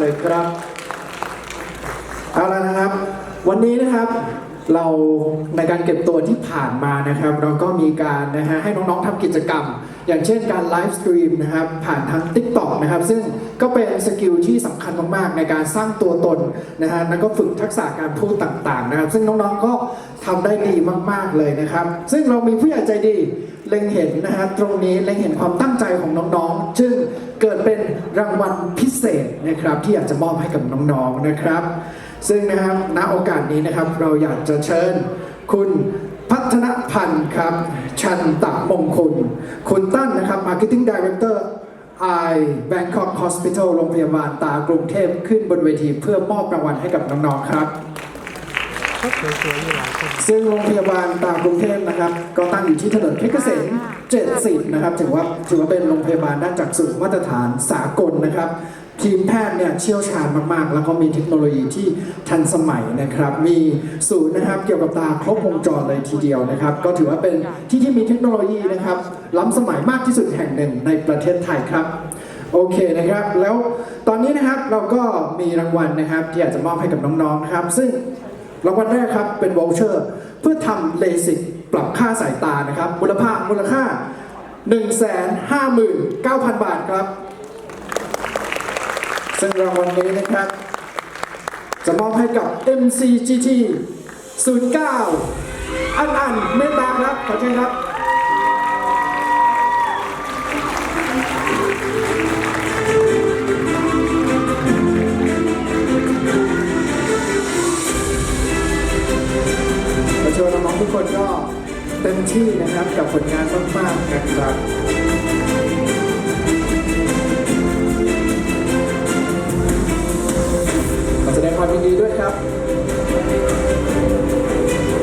เลยครับ เอาละนะครับ วันนี้นะครับ เราในการเก็บตัวที่ผ่านมานะครับ เราก็มีการนะฮะให้น้องๆทำกิจกรรม อย่างเช่นการไลฟ์สตรีมนะครับผ่านทาง TikTok นะครับซึ่งก็เป็นสกิลที่สำคัญมากๆ ในการสร้างตัวตนนะฮะแล้วก็ฝึกทักษะการพูดต่างๆนะครับ ซึ่งน้องๆก็ทำได้ดีมากๆเลยนะครับ ซึ่งเรามีผู้ใหญ่ใจดีเล็งเห็นนะฮะตรงนี้เล็งเห็นความตั้งใจของน้องๆ ซึ่งเกิดเป็นรางวัลพิเศษนะครับที่อยากจะมอบให้กับน้องๆนะครับ ซึ่งนะครับณโอกาสนี้นะครับเราอยากจะเชิญคุณพัฒนพันธ์ครับชันตะมงคลคุณตั้นนะครับ Marketing Director I Bangkok Hospital โรงพยาบาลตากรุงเทพขึ้นบนเวทีเพื่อมอบรางวัลให้กับน้องๆครับก็สวยๆอยู่หลายคนซึ่งโรงพยาบาลตากรุงเทพนะครับ ก็ตั้งอยู่ที่ถนนเพชรเกษม70 นะครับ ถือว่าถือว่าเป็นโรงพยาบาลด้านจักษุมาตรฐานสากลนะครับ ทีมแพทย์เนี่ยเชี่ยวชาญมากๆ แล้วก็มีเทคโนโลยีที่ทันสมัยนะครับ มีศูนย์นะครับเกี่ยวกับตาครบวงจรเลยทีเดียวนะครับ ก็ถือว่าเป็นที่ที่มีเทคโนโลยีนะครับ ล้ำสมัยมากที่สุดแห่งหนึ่งในประเทศไทยครับโอเคนะครับ แล้วตอนนี้นะครับเราก็มีรางวัลนะครับ ที่อยากจะมอบให้กับน้องๆนะครับ ซึ่งรางวัลแรกครับเป็นวอลเชอร์เพื่อทำเลสิกปรับค่าสายตานะครับมูลค่ามูลค่า 159,000 บาทครับ ซึ่งรางวัลนี้นะครับ จะมอบให้กับ MCGT 09 อันอันเมตตาครับ ขอเชิญครับขอเชิญน้องๆทุกคนก็เต็มที่นะครับกับผลงานมากๆนะครับ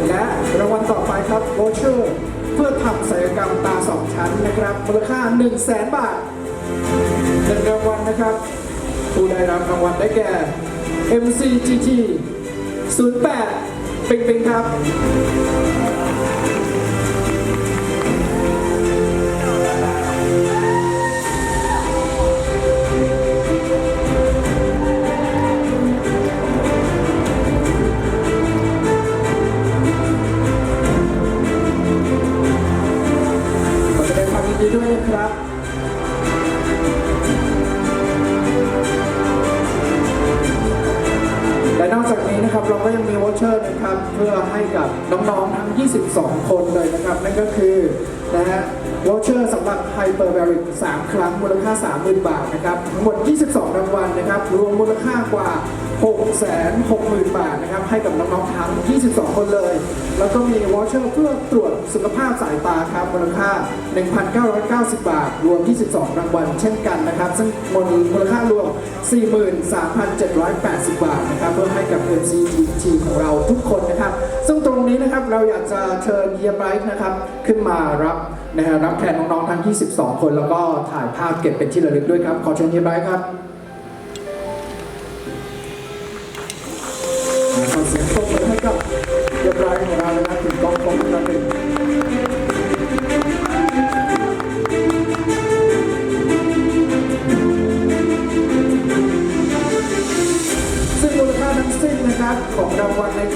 และรางวัลต่อไปครับโบเชอร์เพื่อทำศัลยกรรมตาสองชั้นนะครับ มูลค่า 1 0 0 0 0แสนบาทหนึ่งรางวัลนะครับ ผู้ได้รับรางวัลได้แก่ MCGT 08 ปิงปิงครับ เชอร์นะครับ เพื่อให้กับน้องๆทั้ง 22 คนเลยนะครับ นั่นก็คือนะฮะวอเชอร์สำหรับไฮเปอร์ a บริก3 ครั้งมูลค่า 30,000 บาทนะครับ ทั้งหมด 22 รางวัลนะครับ รวมมูลค่ากว่า 660,000 บาทนะครับ ให้กับน้องๆทั้ง 22 คนเลย แล้วก็มีวอเชอร์เพื่อตรวจสุขภาพสายตาครับ มูลค่า 1,990 บาท รวม 22 รางวัลเช่นกันนะครับ ซึ่งมูลค่ารวม 43,780 บาทนะครับเพื่อให้กับ MCGT ของเราทุกคนนะครับ ซึ่งตรงนี้นะครับเราอยากจะเชิญเฮียไบรท์นะครับขึ้นมารับนะฮะรับแทนน้องๆทั้ง 22 คน แล้วก็ถ่ายภาพเก็บเป็นที่ระลึกด้วยครับ ขอเชิญเฮียไบรท์ครับ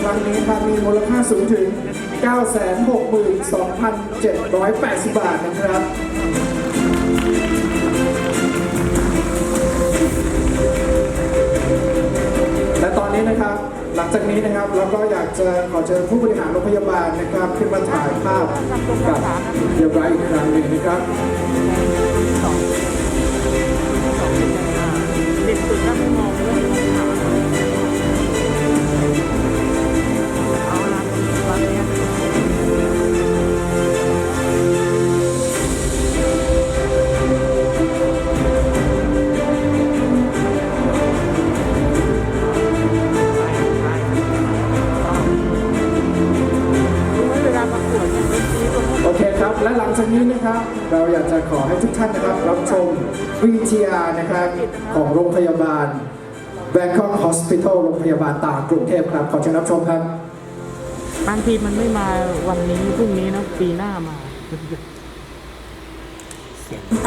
ครั้งนี้ครับมีมูลค่าสูงถึง 962,780 บาทนะครับและตอนนี้นะครับหลังจากนี้นะครับเราก็อยากจะขอเชิญผู้บริหารโรงพยาบาลนะครับ ขึ้นมาถ่ายภาพกับเดียบไบรท์อีกครั้งหนึ่งนะครับ และหลังจากนี้นะครับ เราอยากจะขอให้ทุกท่านนะครับ รับชม VTR นะครับ ของโรงพยาบาล Bangkok Hospital โรงพยาบาลตากรุงเทพครับ ขอเชิญรับชมครับบางทีมันไม่มาวันนี้พรุ่งนี้นะปีหน้ามา